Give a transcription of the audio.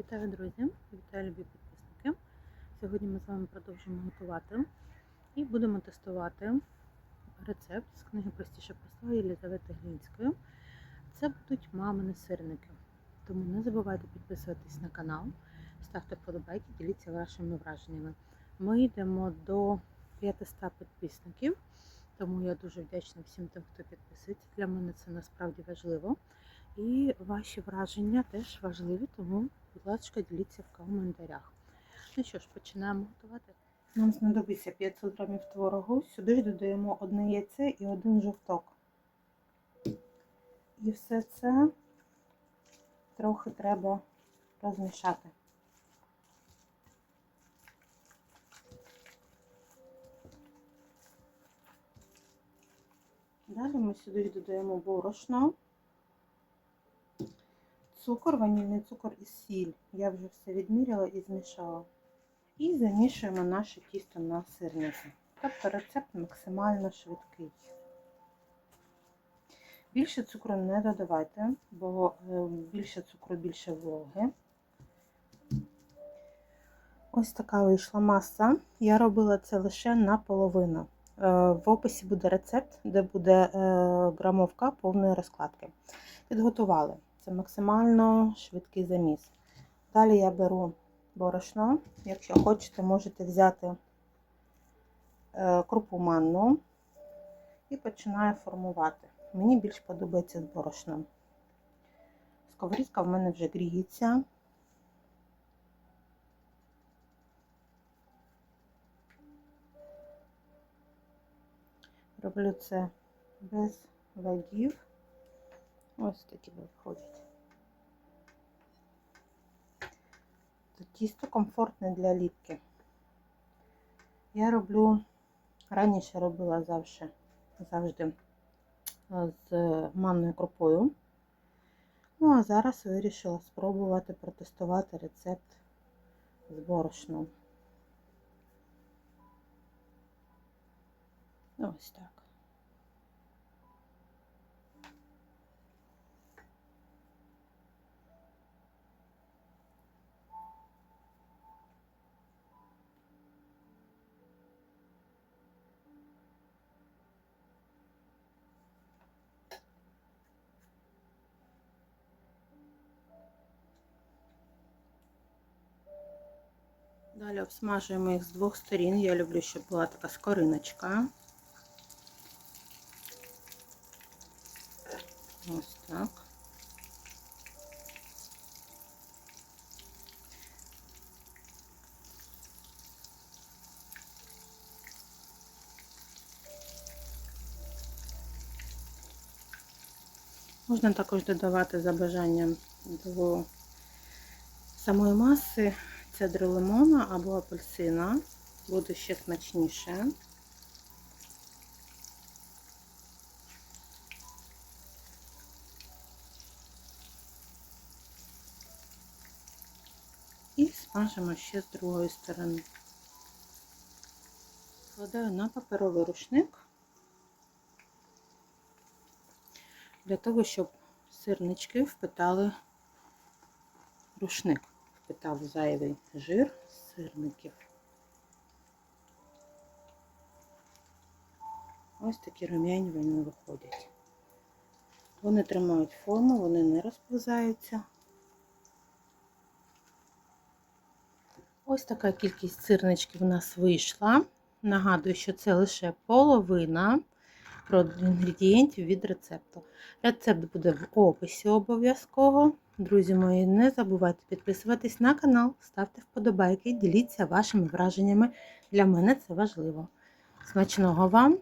Вітаю, друзі! Вітаю, любі підписники. Сьогодні ми з вами продовжуємо готувати і будемо тестувати рецепт з книги Простіше простого Єлізавети Глінської. Це будуть мамини сирники. Тому не забувайте підписуватись на канал, ставте вподобайки, діліться вашими враженнями. Ми йдемо до 500 підписників, тому я дуже вдячна всім тим, хто підписується. Для мене це насправді важливо. І ваші враження теж важливі, тому, будь ласка, діліться в коментарях. Ну що ж, починаємо готувати. Нам знадобиться 500 грамів творогу. Сюди ж додаємо одне яйце і один жовток. І все це трохи треба розмішати. Далі ми сюди додаємо борошно цукор, ванільний цукор і сіль. Я вже все відміряла і змішала. І замішуємо наше тісто на сирники. Тобто рецепт максимально швидкий. Більше цукру не додавайте, бо е, більше цукру, більше вологи. Ось така вийшла маса. Я робила це лише наполовину. Е, В описі буде рецепт, де буде е, грамовка повної розкладки. Підготували. Це максимально швидкий заміс. Далі я беру борошно. Якщо хочете, можете взяти е, крупу манну і починаю формувати. Мені більш подобається з борошном. Сковорідка в мене вже гріється. Роблю це без вагів. Ось такі виходять. Тісто комфортне для ліпки. Я роблю, раніше робила завжди, завжди з манною крупою. Ну, а зараз вирішила спробувати протестувати рецепт з борошном. Ось так. Далі обсмажуємо їх з двох сторін. Я люблю, щоб була така скориночка. Ось так. Можна також додавати за бажанням до самої маси цедру лимона або апельсина. Буде ще смачніше. І смажимо ще з другої сторони. Складаю на паперовий рушник для того, щоб сирнички впитали рушник впитав зайвий жир з сирників. Ось такі рум'яні вони виходять. Вони тримають форму, вони не розповзаються. Ось така кількість сирничків у нас вийшла. Нагадую, що це лише половина інгредієнтів від рецепту. Рецепт буде в описі обов'язково. Друзі мої, не забувайте підписуватись на канал, ставте вподобайки, діліться вашими враженнями. Для мене це важливо. Смачного вам!